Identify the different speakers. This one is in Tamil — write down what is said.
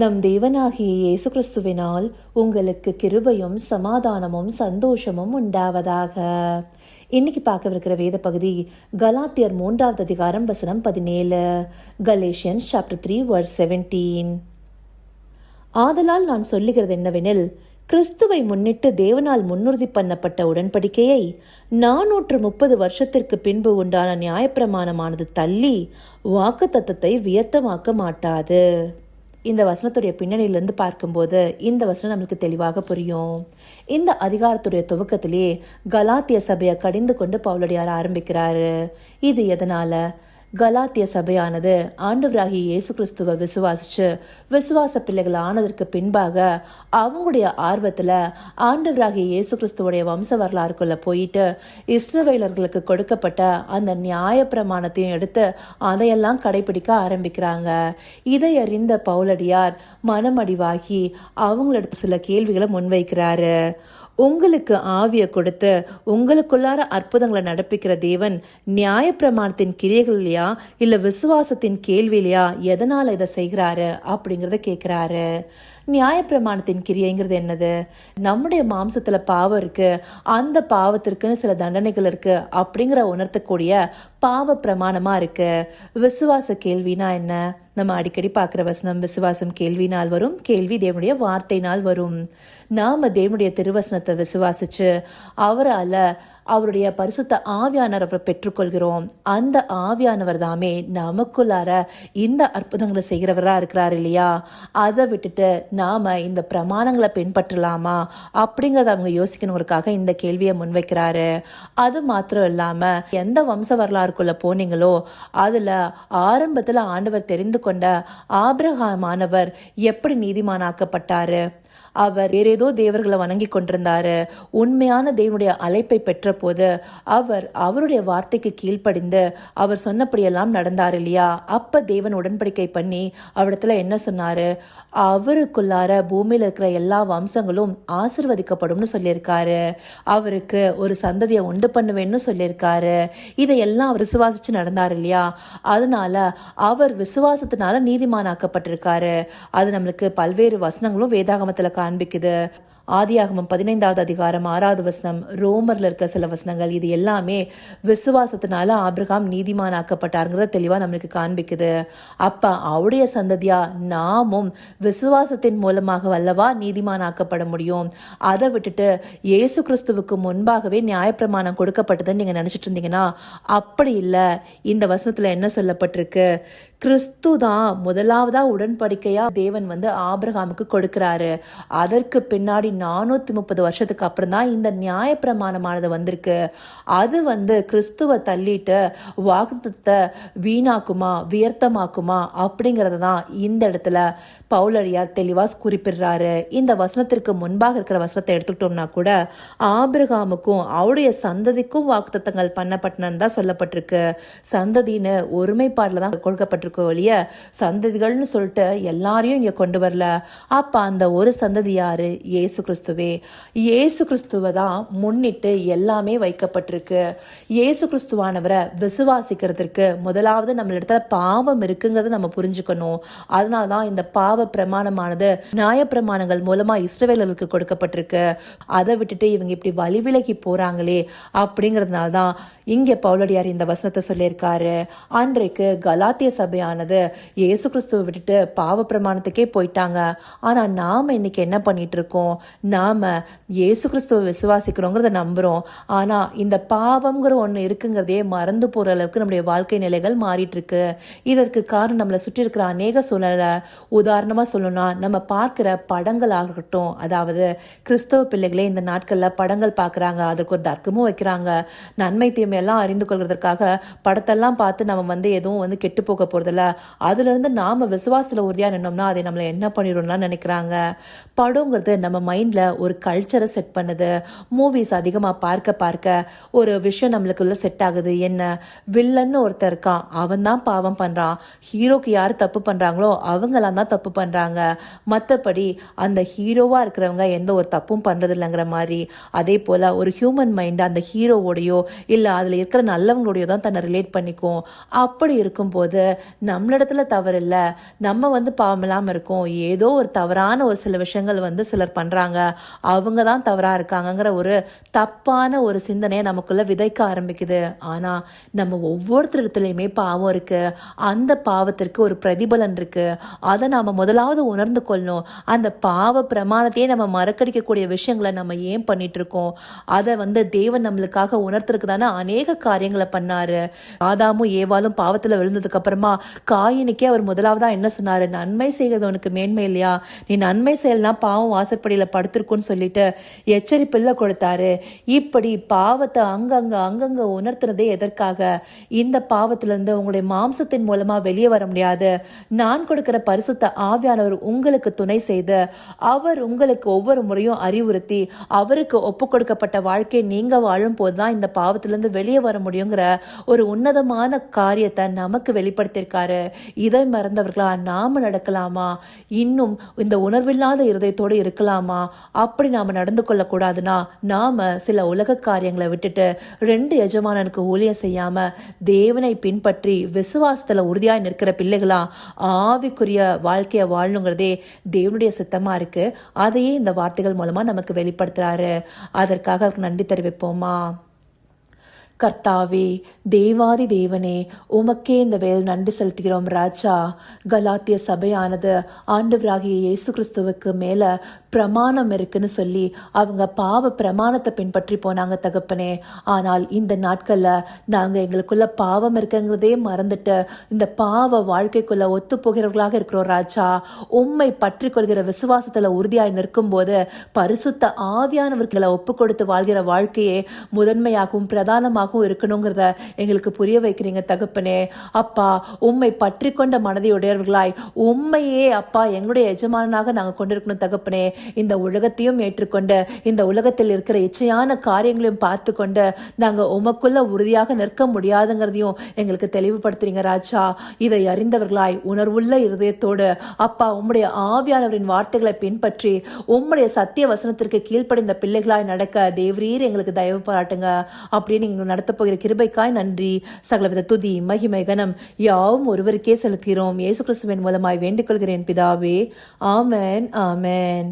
Speaker 1: நம் தேவனாகிய இயேசு கிறிஸ்துவினால் உங்களுக்கு கிருபையும் சமாதானமும் சந்தோஷமும் உண்டாவதாக. இன்னைக்கு பார்க்கவிருக்கிற வேத பகுதி கலாத்தியர் மூன்றாவது அதிகாரம் வசனம் பதினேழு. Galatians chapter three verse seventeen ஆதலால் நான் சொல்லுகிறது என்னவெனில் கிறிஸ்துவை முன்னிட்டு தேவனால் முன்னுறுதி பண்ணப்பட்ட உடன்படிக்கையை நாநூற்று முப்பது வருஷத்திற்கு பின்பு உண்டான நியாயப்பிரமாணமானது தள்ளி வாக்கு தத்தத்தை வியத்தமாக்க மாட்டாது. இந்த வசனத்துடைய பின்னணியிலிருந்து பார்க்கும்போது இந்த வசனம் நம்மளுக்கு தெளிவாக புரியும். இந்த அதிகாரத்துடைய துவக்கத்திலே கலாத்திய சபையை கடிந்து கொண்டு பவுலடியார் ஆரம்பிக்கிறாரு. இது எதனால? கலாத்திய சபையானது ஆண்டவராகிய இயேசு கிறிஸ்துவை விசுவாசிச்சு விசுவாச பிள்ளைகள் ஆனதற்கு பின்பாக அவங்களுடைய ஆர்வத்தில் ஆண்டவராகிய இயேசு கிறிஸ்துவோடைய வம்ச வரலாறுக்குள்ளே போயிட்டு இஸ்ரவேலர்களுக்கு கொடுக்கப்பட்ட அந்த நியாய பிரமாணத்தையும் எடுத்து அதையெல்லாம் கடைபிடிக்க ஆரம்பிக்கிறாங்க. இதை அறிந்த பவுலடியார் மனமடிவாகி அவங்களிடத்து சில கேள்விகளை முன்வைக்கிறாரு. உங்களுக்கு ஆவியை கொடுத்து உங்களுக்குள்ளார அற்புதங்களை நடப்பிக்கிற தேவன் நியாயப்பிரமாணத்தின் கிரியைகள்லையா இல்லை விசுவாசத்தின் கேள்வியிலையா எதனால் இதை செய்கிறாரு அப்படிங்கிறத கேட்குறாரு. நியாயப்பிரமாணத்தின் கிரியைங்கிறது என்னது? நம்முடைய மாம்சத்தில் பாவம் இருக்குது அந்த பாவத்திற்குன்னு சில தண்டனைகள் இருக்குது அப்படிங்கிற உணர்த்தக்கூடிய பாவ பிரமாணமாக இருக்குது விசுவாச கேள்வினா என்ன? நம்ம அடிக்கடி பார்க்குற வசனம் விசுவாசம் கேள்வினால் வரும் கேள்வி தேவனுடைய வார்த்தையினால் வரும். நாம தேவனுடைய திருவசனத்தை விசுவாசிச்சு அவரால் அவருடைய பரிசுத்த ஆவியானவரை பெற்றுக்கொள்கிறோம். அந்த ஆவியானவர் தாமே நமக்குள்ளார இந்த அற்புதங்களை செய்கிறவராக இருக்கிறார் இல்லையா? அதை விட்டுட்டு நாம் இந்த பிரமாணங்களை பின்பற்றலாமா? அப்படிங்கிறத அவங்க யோசிக்கணுங்கிறதுக்காக இந்த கேள்வியை முன்வைக்கிறாரு. அது மாத்திரம் இல்லாமல் எந்த வம்ச வரலாறுக்குள்ளே போனீங்களோ அதில் ஆரம்பத்தில் ஆண்டவர் தெரிந்து கொண்ட ஆபிரகாமானவர் எப்படி நீதிமானாக்கப்பட்டாரு? அவர் வேற ஏதோ தேவர்களை வணங்கி கொண்டிருந்தாரு. உண்மையான தேவனுடைய அழைப்பை பெற்ற போது அவர் அவருடைய வார்த்தைக்கு கீழ்ப்படிந்து அவர் சொன்னபடியெல்லாம் நடந்தார் இல்லையா? அப்ப தேவன் உடன்படிக்கை பண்ணி அவரிடத்துல என்ன சொன்னாரு? அவருக்குள்ளார பூமியில இருக்கிற எல்லா வம்சங்களும் ஆசிர்வதிக்கப்படும்னு சொல்லியிருக்காரு. அவருக்கு ஒரு சந்ததியை உண்டு பண்ணுவேன்னு சொல்லியிருக்காரு. இதையெல்லாம் அவர் விசுவாசிச்சு நடந்தார் இல்லையா? அதனால அவர் விசுவாசத்தினால நீதிமானாக்கப்பட்டிருக்காரு. அது நம்மளுக்கு பல்வேறு வசனங்களும் வேதாகமத்துல காண்பிக்குது. ஆதியாகமம் பதினைந்தாவது அதிகாரம் ஆறாவது வசனம் ரோமர்ல இருக்க சில வசனங்கள் இது எல்லாமே விசுவாசத்தினால ஆபிரகாம் நீதிமானாக்கப்பட்டாருங்கிறத தெளிவா நம்மளுக்கு காண்பிக்குது. அப்ப அவருடைய சந்ததியா? நாமும் விசுவாசத்தின் மூலமாக வல்லவா நீதிமானாக்கப்பட முடியும்? அதை விட்டுட்டு இயேசு கிறிஸ்துவுக்கு முன்பாகவே நியாயப்பிரமாணம் கொடுக்கப்பட்டதுன்னு நீங்க நினைச்சிட்டு இருந்தீங்கன்னா அப்படி இல்லை. இந்த வசனத்துல என்ன சொல்லப்பட்டிருக்கு? கிறிஸ்து தான் முதலாவதா உடன்படிக்கையா தேவன் வந்து ஆபிரகாமுக்கு கொடுக்கிறாரு. அதற்கு பின்னாடி நானூற்றி முப்பது வருஷத்துக்கு அப்புறம் தான் இந்த நியாய பிரமாணமானது வந்திருக்கு. அது வந்து கிறிஸ்துவ தள்ளிட்டு வாக்குத்தத்தை வீணாக்குமா வியர்த்தமாக்குமா அப்படிங்கிறத தான் இந்த இடத்துல பவுலடியார் தெளிவாக குறிப்பிடுறாரு. இந்த வசனத்திற்கு முன்பாக இருக்கிற வசனத்தை எடுத்துக்கிட்டோம்னா கூட ஆபிரகாமுக்கும் அவருடைய சந்ததிக்கும் வாக்குத்தத்தங்கள் பண்ணப்பட்டனன்னு தான் சொல்லப்பட்டிருக்கு. சந்ததின்னு ஒருமைப்பாடில் தான் கொடுக்கப்பட்டிருக்க ஒழிய சந்ததிகள்னு சொல்லிட்டு எல்லாரையும் இங்கே கொண்டு வரல. அப்போ அந்த ஒரு சந்ததி யாரு? இயேசு கிறிஸ்துவே இயேசு கிறிஸ்துவ தான் முன்னிட்டு எல்லாமே வைக்கப்பட்டிருக்கு. இயேசு கிறிஸ்துவானவரை விசுவாசிக்கிறதுக்கு முதலாவது நம்மளிடத்துல பாவம் இருக்குங்கிறத நம்ம புரிஞ்சுக்கணும். அதனால தான் இந்த பாவ பிரமாணமானது நியாய பிரமாணங்கள் மூலமா இஸ்ரவேலர்களுக்கு கொடுக்கப்பட்டிருக்கு. அதை விட்டுட்டு இவங்க இப்படி வழி விலகி போறாங்களே அப்படிங்கிறதுனால தான் இங்கே பவுலடியார் இந்த வசனத்தை சொல்லியிருக்காரு. அன்றைக்கு கலாத்திய சபையானது இயேசு கிறிஸ்துவை விட்டுட்டு பாவ பிரமாணத்துக்கே போயிட்டாங்க. ஆனால் நாம் இன்னைக்கு என்ன பண்ணிட்டு இருக்கோம்? நாம் இயேசு கிறிஸ்துவை விசுவாசிக்கிறோங்கிறத நம்புகிறோம் ஆனால் இந்த பாவம்ங்கிற ஒன்று இருக்குங்கிறதே மறந்து போகிற அளவுக்கு நம்முடைய வாழ்க்கை நிலைகள் மாறிட்டுருக்கு. இதற்கு காரணம் நம்மளை சுற்றி இருக்கிற அநேக சூழலை உதாரணமாக சொல்லணும்னா நம்ம பார்க்குற படங்கள் ஆகட்டும் அதாவது கிறிஸ்தவ பிள்ளைகளே இந்த நாட்களில் படங்கள் பார்க்குறாங்க அதற்கு ஒரு தர்க்கமும் வைக்கிறாங்க. நன்மை தீமையெல்லாம் அறிந்து கொள்வதற்காக படத்தெல்லாம் பார்த்து நம்ம வந்து எதுவும் வந்து கெட்டு போக போகிறதில்ல அதுலேருந்து நாம் விசுவாசத்தில் உறுதியாக நின்னோம்னா அதை நம்மளை என்ன பண்ணிடும்லாம் நினைக்கிறாங்க. படங்கிறது நம்ம மைண்ட் மைண்டில் ஒரு கல்ச்சரை செட் பண்ணுது. மூவிஸ் அதிகமாக பார்க்க பார்க்க ஒரு விஷயம் நம்மளுக்குள்ள செட் ஆகுது. என்ன? வில்லன்னு ஒருத்தர் இருக்கான். அவன் தான் பாவம் பண்ணுறான் ஹீரோக்கு யார் தப்பு பண்ணுறாங்களோ அவங்களாம் தான் தப்பு பண்ணுறாங்க மற்றபடி அந்த ஹீரோவாக இருக்கிறவங்க எந்த ஒரு தப்பும் பண்ணுறது இல்லைங்கிற மாதிரி. அதே போல் ஒரு ஹியூமன் மைண்ட் அந்த ஹீரோவோடையோ இல்லை அதில் இருக்கிற நல்லவங்களோடையோ தான் தன்னை ரிலேட் பண்ணிக்கும். அப்படி இருக்கும்போது நம்மளிடத்துல தவறு இல்லை. நம்ம வந்து பாவம் இல்லாமல் இருக்கோம். ஏதோ ஒரு தவறான ஒரு சில விஷயங்கள் வந்து சிலர் பண்ணுறாங்க அவங்க தான் தவறாக இருக்காங்கங்கிற ஒரு தப்பான ஒரு சிந்தனையை நமக்குள்ளே விதைக்க ஆரம்பிக்குது. ஆனால் நம்ம ஒவ்வொருத்தருத்துலேயுமே பாவம் இருக்கு. அந்த பாவத்திற்கு ஒரு பிரதிபலன் இருக்குது அதை நாம் முதலாவது உணர்ந்து கொள்ளணும். அந்த பாவ பிரமாணத்தையே நம்ம மறக்கடிக்கக்கூடிய விஷயங்களை நம்ம ஏன் பண்ணிட்டு இருக்கோம் அதை வந்து தேவன் நம்மளுக்காக உணர்த்துறதுக்கு தானே அநேக காரியங்களை பண்ணாரு. ஆதாமும் ஏவாளும் பாவத்தில் விழுந்ததுக்கு அப்புறமா காயினுக்கே அவர் முதலாவதா என்ன சொன்னாரு? நன்மை செய்கிறது உனக்கு மேன்மை இல்லையா? நீ நன்மை செய்யலனா பாவம் வாசப்படியில படுத்திருக்குன்னு சொல்லிட்டு எச்சரிப்பில்ல கொடுத்தாரு. இப்படி பாவத்தை அங்கங்க அங்கங்க உணர்த்துனதே எதற்காக? இந்த பாவத்திலிருந்து உங்களுடைய மாம்சத்தின் மூலமா வெளியே வர முடியாது. நான் கொடுக்கிற பரிசுத்த ஆவியானவர் உங்களுக்கு துணை செய்து அவர் உங்களுக்கு ஒவ்வொரு முறையும் அறிவுறுத்தி அவருக்கு ஒப்பு கொடுக்கப்பட்ட வாழ்க்கையை நீங்க வாழும் போதுதான் இந்த பாவத்திலிருந்து வெளியே வர முடியுங்கிற ஒரு உன்னதமான காரியத்தை நமக்கு வெளிப்படுத்தியிருக்காரு. இதை மறந்தவர்களா? நாம நடக்கலாமா? இன்னும் இந்த உணர்வில்லாத இருதயத்தோடு இருக்கலாமா? அப்படி நாம் நடந்து கொள்ளக்கூடாதுன்னா நாம் சில உலக காரியங்களை விட்டுட்டு ரெண்டு எஜமானனுக்கு ஊழியம் செய்யாமல் தேவனை பின்பற்றி விசுவாசத்தில் உறுதியாக நிற்கிற பிள்ளைகளா ஆவிக்குரிய வாழ்க்கையை வாழணுங்கிறதே தேவனுடைய சித்தமாக இருக்குது அதையே இந்த வார்த்தைகள் மூலமாக நமக்கு வெளிப்படுத்துகிறாரு அதற்காக அவருக்கு நன்றி தெரிவிப்போமா? கர்த்தாவே தேவாதி தேவனே உமக்கே இந்த வேல் நன்றி செலுத்துகிறோம் ராஜா. கலாத்திய சபையானது ஆண்டவராகிய இயேசு கிறிஸ்துவுக்கு மேலே பிரமாணம் இருக்குன்னு சொல்லி அவங்க பாவ பிரமாணத்தை பின்பற்றி போனாங்க தகப்பனே. ஆனால் இந்த நாட்களில் நாங்கள் எங்களுக்குள்ள பாவம் இருக்குங்கிறதே மறந்துட்டு இந்த பாவ வாழ்க்கைக்குள்ள ஒத்து போகிறவர்களாக இருக்கிறோம் ராஜா. உம்மை பற்றி கொள்கிற விசுவாசத்தில் உறுதியாய் நிற்கும் போது பரிசுத்த ஆவியானவர்களை ஒப்பு கொடுத்து வாழ்கிற வாழ்க்கையே முதன்மையாகவும் பிரதானமாகவும் இருக்கணுங்கிறத எங்களுக்கு புரிய வைக்கிறீங்க தகப்பனே. அப்பா உம்மை பற்றி கொண்ட மனதையுடையவர்களாய் உண்மையே அப்பா எங்களுடைய எஜமானனாக நாங்க கொண்டிருக்கணும் தகப்பனே. இந்த உலகத்தையும் ஏற்றுக்கொண்டு இந்த உலகத்தில் இருக்கிற இச்சையான காரியங்களையும் பார்த்து கொண்டு நாங்க உமக்குள்ள உறுதியாக நிற்க முடியாதுங்கிறதையும் எங்களுக்கு தெளிவுபடுத்துறீங்க ராஜா. இதை அறிந்தவர்களாய் உணர்வுள்ள இருதயத்தோடு அப்பா உம்முடைய ஆவியானவரின் வார்த்தைகளை பின்பற்றி உம்முடைய சத்திய வசனத்திற்கு கீழ்ப்படிந்த பிள்ளைகளாய் நடக்க தேவரீர் எங்களுக்கு தயவு பாராட்டுங்க. அப்படின்னு நீங்கள் நடத்தப் போகிற கிருபைக்காய் நன்றி. சகலவித துதி மகிமை கனம் யாவும் ஒருவருக்கே செலுத்துகிறோம். இயேசு கிறிஸ்துவின் மூலமாய் வேண்டிக் கொள்கிறேன் பிதாவே. ஆமேன் ஆமேன்.